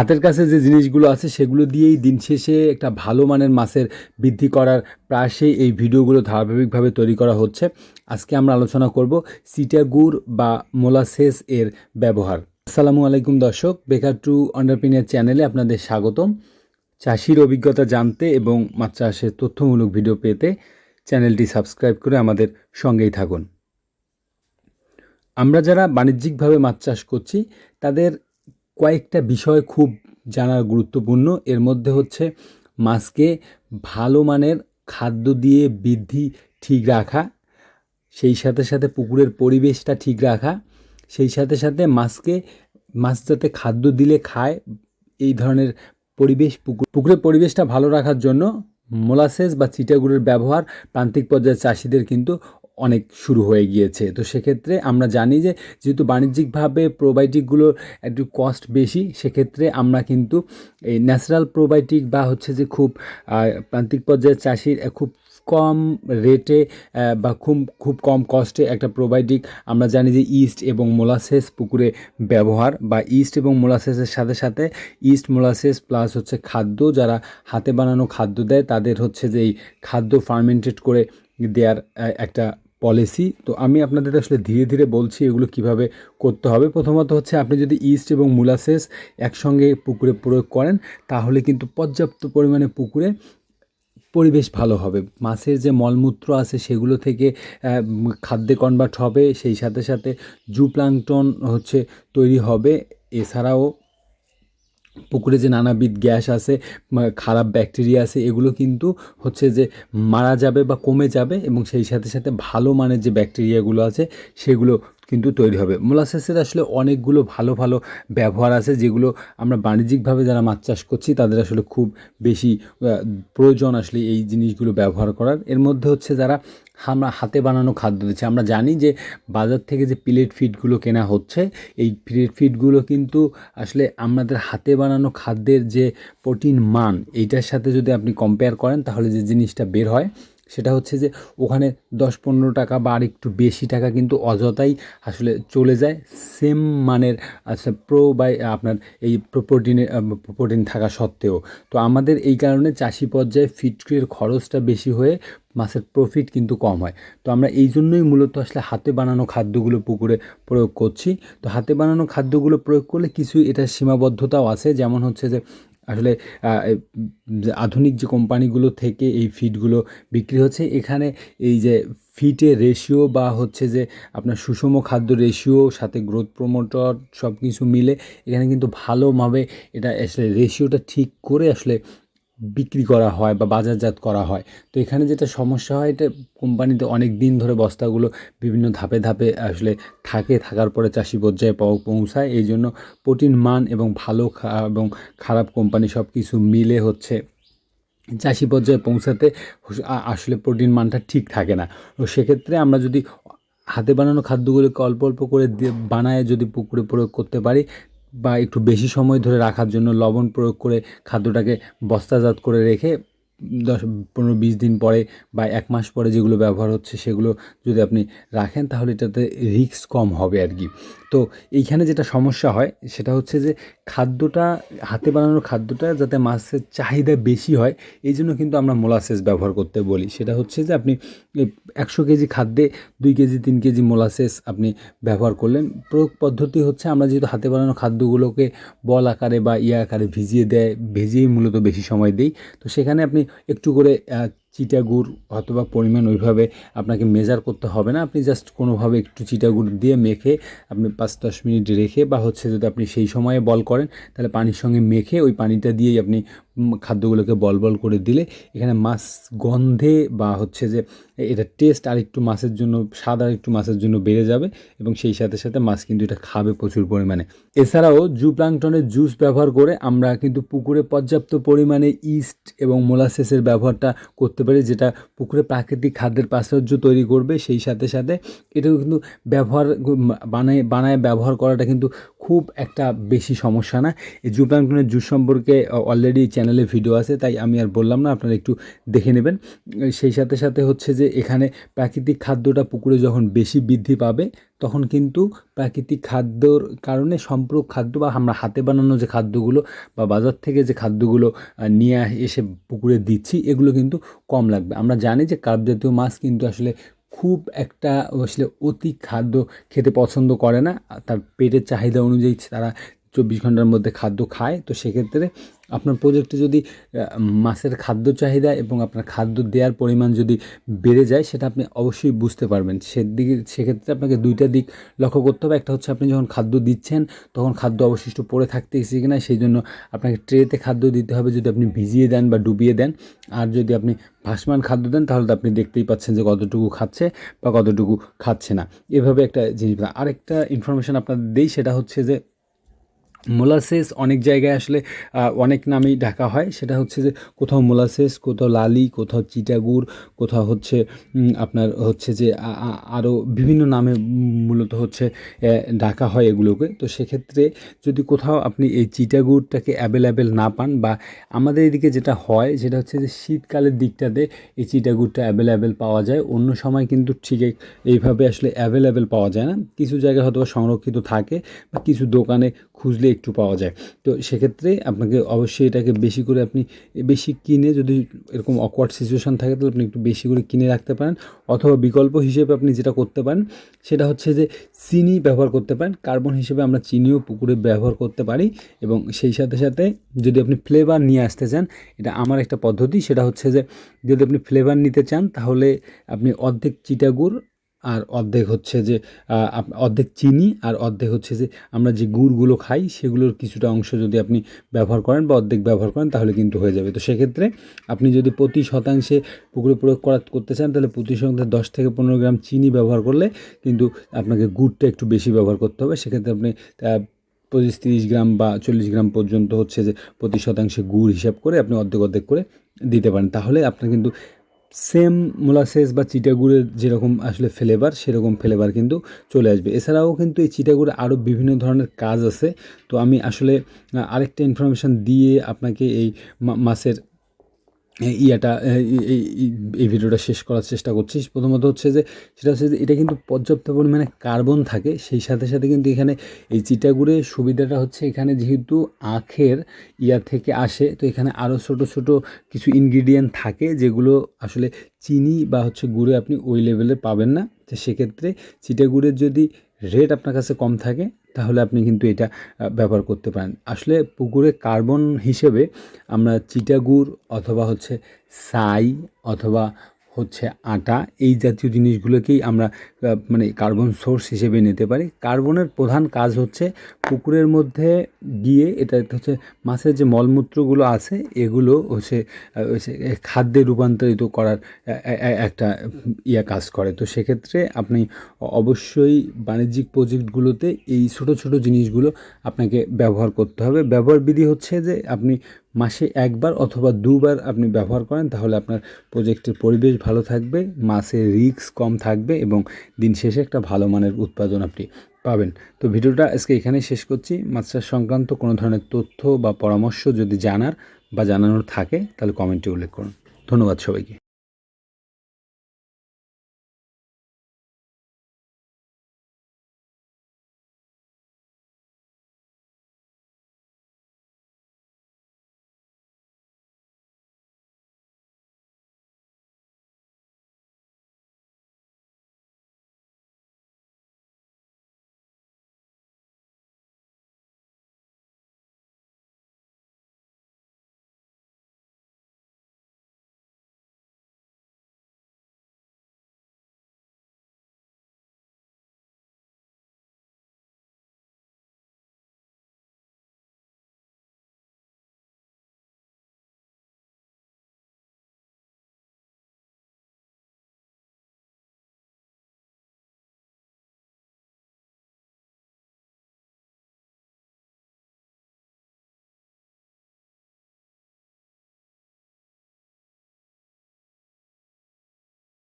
হাতের কাছে যে জিনিসগুলো আছে সেগুলো দিয়েই দিন শেষে একটা ভালো মানের মাছের বৃদ্ধি করার প্রায়শই এই ভিডিওগুলো ধারাবাহিকভাবে তৈরি করা হচ্ছে। আজকে আমরা আলোচনা করব সিটাগুড় বা মোলাসেস এর ব্যবহার। আসসালামু আলাইকুম দর্শক, বেকার টু অন্ডারপিনিয়ার চ্যানেলে আপনাদের স্বাগতম। চাষির অভিজ্ঞতা জানতে এবং মাছ চাষের তথ্যমূলক ভিডিও পেতে চ্যানেলটি সাবস্ক্রাইব করে আমাদের সঙ্গেই থাকুন। আমরা যারা বাণিজ্যিকভাবে মাছ চাষ করছি, তাদের কয়েকটা বিষয় খুব জানার গুরুত্বপূর্ণ। এর মধ্যে হচ্ছে মাছকে ভালো মানের খাদ্য দিয়ে বৃদ্ধি ঠিক রাখা, সেই সাথে সাথে পুকুরের পরিবেশটা ঠিক রাখা, সেই সাথে সাথে মাছকে, মাছ যাতে খাদ্য দিলে খায়, এই ধরনের পরিবেশ, পুকুর, পুকুরের পরিবেশটা ভালো রাখার জন্য মোলাসেস বা চিটাগুড়ের ব্যবহার প্রান্তিক পর্যায়ের চাষিদের কিন্তু অনেক শুরু হয়ে গিয়েছে। তো সেক্ষেত্রে আমরা জানি যে, যেহেতু বাণিজ্যিকভাবে প্রোবায়োটিকগুলোর একটু কস্ট বেশি, সেক্ষেত্রে আমরা কিন্তু এই ন্যাচারাল প্রোবায়োটিক বা হচ্ছে যে খুব প্রান্তিক পর্যায়ের চাষির খুব কম রেটে বা খুব খুব কম কস্টে একটা প্রোবায়োটিক আমরা জানি যে ইস্ট এবং মোলাসেস পুকুরে ব্যবহার বা ইস্ট এবং মোলাসেসের সাথে সাথে ইস্ট মোলাসেস প্লাস হচ্ছে খাদ্য যারা হাতে বানানো খাদ্য দেয়, তাদের হচ্ছে যে এই খাদ্য ফার্মেন্টেড করে দেওয়ার একটা পলিসি তো আমি আপনাদের আসলে ধীরে ধীরে বলছি এগুলো কীভাবে করতে হবে। প্রথমত হচ্ছে আপনি যদি ইস্ট এবং মুলাসেস একসঙ্গে পুকুরে প্রয়োগ করেন, তাহলে কিন্তু পর্যাপ্ত পরিমাণে পুকুরে পরিবেশ ভালো হবে। মাছের যে মলমূত্র আছে সেগুলো থেকে খাদ্যে কনভার্ট হবে, সেই সাথে সাথে জুপ্লাংটন হচ্ছে তৈরি হবে। এছাড়াও পুকুরে যে নানাবিধ গ্যাস আছে খারাপ ব্যাকটেরিয়া আছে, এগুলো কিন্তু হচ্ছে যে মারা যাবে বা কমে যাবে এবং সেই সাথে সাথে ভালো মানের যে ব্যাকটেরিয়াগুলো আছে, সেগুলো কিন্তু তৈরি হবে। মোলাসেসের আসলে অনেকগুলো ভালো ভালো ব্যবহার আছে যেগুলো আমরা বাণিজ্যিকভাবে যারা মাছ চাষ করছি, তাদের আসলে খুব বেশি প্রয়োজন আসলে এই জিনিসগুলো ব্যবহার করার। এর মধ্যে হচ্ছে যারা আমরা হাতে বানানো খাদ্য দিচ্ছি। আমরা জানি যে বাজার থেকে যে প্লেট ফিডগুলো কেনা হচ্ছে, এই প্লেট ফিডগুলো কিন্তু আসলে আমাদের হাতে বানানো খাদ্যের যে প্রোটিন মান, এইটার সাথে যদি আপনি কম্পেয়ার করেন, তাহলে যে জিনিসটা বের হয় সেটা হচ্ছে যে ওখানে দশ পনেরো টাকা বা আর একটু বেশি টাকা কিন্তু অযথাই আসলে চলে যায়। সেম মানের আচ্ছা প্রো বাই আপনার এই প্রোটিনের প্রোটিন থাকা সত্ত্বেও। তো আমাদের এই কারণে চাষি পর্যায়ে ফিটের খরচটা বেশি হয়ে মাছের প্রফিট কিন্তু কম হয়। তো আমরা এই জন্যই মূলত আসলে হাতে বানানো খাদ্যগুলো পুকুরে প্রয়োগ করছি। তো হাতে বানানো খাদ্যগুলো প্রয়োগ করলে কিছু এটার সীমাবদ্ধতাও আছে। যেমন হচ্ছে যে আসলে আধুনিক যে কোম্পানিগুলো থেকে এই ফিডগুলো বিক্রি হচ্ছে, এখানে এই যে ফিটের রেশিও বা হচ্ছে যে আপনার সুষম খাদ্য রেশিও সাথে গ্রোথ প্রমোটর সব কিছু মিলে, এখানে কিন্তু ভালোভাবে এটা আসলে রেশিওটা ঠিক করে আসলে বিক্রি করা হয় বা বাজারজাত করা হয়। তো এখানে যেটা সমস্যা হয়, এটা কোম্পানিতে অনেক দিন ধরে বস্তাগুলো বিভিন্ন ধাপে ধাপে আসলে থাকে, থাকার পরে চাষি পর্যায়ে পাও- পৌঁছায়। এই জন্য প্রোটিন মান এবং ভালো এবং খারাপ কোম্পানি সব কিছু মিলে হচ্ছে চাষি পর্যায়ে পৌঁছাতে আসলে প্রোটিন মানটা ঠিক থাকে না। তো সেক্ষেত্রে আমরা যদি হাতে বানানো খাদ্যগুলোকে অল্প অল্প করে দিয়ে বানায় যদি পুকুরে প্রয়োগ করতে পারি বা একটু বেশি সময় ধরে রাখার জন্য লবণ প্রয়োগ করে খাদ্যটাকে বস্তাজাত করে রেখে দশ, পনেরো, বিশ দিন পরে বা এক মাস পরে যেগুলো ব্যবহার হচ্ছে সেগুলো যদি আপনি রাখেন তাহলে এটাতে রিস্ক কম হবে আর কি। তো এইখানে যেটা সমস্যা হয় সেটা হচ্ছে যে খাদ্যটা, হাতে বানানো খাদ্যটা যাতে মাছের চাহিদা বেশি হয়, এই জন্য কিন্তু আমরা মোলাসেস ব্যবহার করতে বলি। সেটা হচ্ছে যে আপনি একশো কেজি খাদ্যে দুই কেজি, তিন কেজি মোলাসেস আপনি ব্যবহার করলেন। প্রয়োগ পদ্ধতি হচ্ছে আমরা যেহেতু হাতে বানানো খাদ্যগুলোকে বল আকারে বা ইয়ে আকারে ভিজিয়ে দেয়, ভিজিয়েই মূলত বেশি সময় দিই। তো সেখানে আপনি একটু করে আহ, চিটা গুড় অথবা পরিমাণ ওইভাবে আপনাকে মেজার করতে হবে না। আপনি জাস্ট কোনোভাবে একটু চিটা গুড় দিয়ে মেখে আপনি পাঁচ দশ মিনিট রেখে বা হচ্ছে যদি আপনি সেই সময়ে বল করেন তাহলে পানির সঙ্গে মেখে ওই পানিটা দিয়েই আপনি খাদ্যগুলোকে বল বল করে দিলে এখানে মাছ গন্ধে বা হচ্ছে যে এটা টেস্ট আর একটু মাছের জন্য স্বাদ আর একটু মাছের জন্য বেড়ে যাবে এবং সেই সাথে সাথে মাছ কিন্তু এটা খাবে প্রচুর পরিমাণে। এছাড়াও জু প্লাংটনের জুস ব্যবহার করে আমরা কিন্তু পুকুরে পর্যাপ্ত পরিমাণে ইস্ট এবং মোলাসেসের ব্যবহারটা করতে পারি, যেটা পুকুরে প্রাকৃতিক খাদ্যের প্রাচুর্য তৈরি করবে, সেই সাথে সাথে এটাও কিন্তু ব্যবহার বানায় বানায় ব্যবহার করাটা কিন্তু খুব একটা বেশি সমস্যা না। এই জু জুস সম্পর্কে অলরেডি চ্যানেলে ভিডিও আছে, তাই আমি আর বললাম না, আপনারা একটু দেখে নেবেন। সেই সাথে সাথে হচ্ছে যে, এখানে প্রাকৃতিক খাদ্যটা পুকুরে যখন বেশি বৃদ্ধি পাবে তখন কিন্তু প্রাকৃতিক খাদ্যর কারণে সম্পূরক খাদ্য বা আমরা হাতে বানানো যে খাদ্যগুলো বা বাজার থেকে যে খাদ্যগুলো নিয়ে এসে পুকুরে দিচ্ছি, এগুলো কিন্তু কম লাগবে। আমরা জানি যে কার্প জাতীয় মাছ কিন্তু আসলে খুব একটা আসলে অতি খাদ্য খেতে পছন্দ করে না। তার পেটের চাহিদা অনুযায়ী তারা চব্বিশ ঘণ্টার মধ্যে খাদ্য খায়, তো সেক্ষেত্রে আপনার প্রজেক্টে যদি মাছের খাদ্য চাহিদা এবং আপনার খাদ্য দেওয়ার পরিমাণ যদি বেড়ে যায়, সেটা আপনি অবশ্যই বুঝতে পারবেন। সেদিকে, সেক্ষেত্রে আপনাকে দুইটা দিক লক্ষ্য করতে হবে। একটা হচ্ছে আপনি যখন খাদ্য দিচ্ছেন, তখন খাদ্য অবশিষ্ট পড়ে থাকতেছে কিনা, সেই জন্য আপনাকে ট্রেতে খাদ্য দিতে হবে। যদি আপনি ভিজিয়ে দেন বা ডুবিয়ে দেন, আর যদি আপনি ভাসমান খাদ্য দেন, তাহলে তো আপনি দেখতেই পাচ্ছেন যে কতটুকু খাচ্ছে বা কতটুকু খাচ্ছে না। এভাবে একটা জিনিস। আরেকটা ইনফরমেশান আপনাদের দিই, সেটা হচ্ছে যে মোলাসেস অনেক জায়গায় আসলে অনেক নামেই ডাকা হয়। সেটা হচ্ছে যে কোথাও মোলাসেস, কোথাও লালি, কোথাও চিটাগুড়, কোথাও হচ্ছে আপনার হচ্ছে যে আরও বিভিন্ন নামে মূলত হচ্ছে ডাকা হয় এগুলোকে। তো সেক্ষেত্রে যদি কোথাও আপনি এই চিটাগুড়টাকে অ্যাভেলেবেল না পান বা আমাদের এদিকে যেটা হয়, সেটা হচ্ছে যে শীতকালের দিকটাতে এই চিটাগুড়টা অ্যাভেলেবেল পাওয়া যায়। অন্য সময় কিন্তু ঠিক এইভাবে আসলে অ্যাভেলেবেল পাওয়া যায় না। কিছু জায়গায় হয়তো সংরক্ষিত থাকে বা কিছু দোকানে খুঁজলে একটু পাওয়া যায়। তো সেক্ষেত্রে আপনাকে অবশ্যই এটাকে বেশি করে আপনি বেশি কিনে যদি এরকম অকওয়ার্ড সিচুয়েশন থাকে, তাহলে আপনি একটু বেশি করে কিনে রাখতে পারেন। অথবা বিকল্প হিসেবে আপনি যেটা করতে পারেন, সেটা হচ্ছে যে চিনি ব্যবহার করতে পারেন। কার্বন হিসেবে আমরা চিনিও পুকুরে ব্যবহার করতে পারি এবং সেই সাথে সাথে যদি আপনি ফ্লেভার নিয়ে আসতে চান, এটা আমার একটা পদ্ধতি। সেটা হচ্ছে যে যদি আপনি ফ্লেভার নিতে চান, তাহলে আপনি অর্ধেক চিটাগুড় আর অর্ধেক হচ্ছে যে অর্ধেক চিনি আর অর্ধেক হচ্ছে যে, আমরা যে গুড়গুলো খাই সেগুলোর কিছুটা অংশ যদি আপনি ব্যবহার করেন বা অর্ধেক ব্যবহার করেন তাহলে কিন্তু হয়ে যাবে। তো সেক্ষেত্রে আপনি যদি প্রতি শতাংশে পুকুরে প্রয়োগ করা, করতে চান তাহলে প্রতি শতাংশে দশ থেকে পনেরো গ্রাম চিনি ব্যবহার করলে কিন্তু আপনাকে গুড়টা একটু বেশি ব্যবহার করতে হবে। সেক্ষেত্রে আপনি পঁচিশ তিরিশ গ্রাম বা চল্লিশ গ্রাম পর্যন্ত হচ্ছে যে, প্রতি শতাংশে গুড় হিসাব করে আপনি অর্ধেক অর্ধেক করে দিতে পারেন। তাহলে আপনার কিন্তু সেম মোলাসেস বা চিটাগুড়ের যেরকম আসলে ফ্লেভার সেরকম ফ্লেভার কিন্তু চলে আসবে। এছাড়াও কিন্তু এই চিটাগুড়ে আরও বিভিন্ন ধরনের কাজ আছে। তো আমি আসলে আরেকটা ইনফরমেশান দিয়ে আপনাকে এই মাছের ইয়াটা এই ভিডিওটা শেষ করার চেষ্টা করছি প্রথমত হচ্ছে যে, সেটা হচ্ছে যে, এটা কিন্তু পর্যাপ্ত পরিমাণে কার্বন থাকে। সেই সাথে সাথে কিন্তু এখানে এই চিটাগুড়ে সুবিধাটা হচ্ছে এখানে যেহেতু আখের ইয়া থেকে আসে, তো এখানে আরও ছোট ছোট কিছু ইনগ্রিডিয়েন্ট থাকে যেগুলো আসলে চিনি বা হচ্ছে গুড়ে আপনি ওই লেভেলে পাবেন না। তো সেক্ষেত্রে চিটাগুড়ের যদি রেট আপনার কাছে কম থাকে তাহলে আপনি কিন্তু এটা ব্যবহার করতে পারেন। আসলে পুকুরে কার্বন হিসেবে আমরা চিটাগুড় অথবা হচ্ছে সাই অথবা হচ্ছে আটা। এই জাতীয় জিনিসগুলোকেই আমরা মানে কার্বন সোর্স হিসেবে নিতে পারি। কার্বনের প্রধান কাজ হচ্ছে পুকুরের মধ্যে গিয়ে এটা হচ্ছে মাছের যে মলমূত্রগুলো আছে, এগুলো হচ্ছে খাদ্যে রূপান্তরিত করার একটা ইয়া কাজ করে। তো সেক্ষেত্রে আপনি অবশ্যই বাণিজ্যিক প্রজেক্টগুলোতে এই ছোট ছোট জিনিসগুলো আপনাকে ব্যবহার করতে হবে। ব্যবহার বিধি হচ্ছে যে আপনি মাসে একবার অথবা দুবার আপনি ব্যবহার করেন, তাহলে আপনার প্রজেক্টের পরিবেশ ভালো থাকবে, মাসে রিস্ক কম থাকবে এবং দিন শেষে একটা ভালো মানের উৎপাদন আপনি পাবেন। তো ভিডিওটা আজকে এখানেই শেষ করছি। মাছ চাষ সংক্রান্ত কোনো ধরনের তথ্য বা পরামর্শ যদি জানার বা জানানোর থাকে, তাহলে কমেন্টে উল্লেখ করুন। ধন্যবাদ সবাইকে।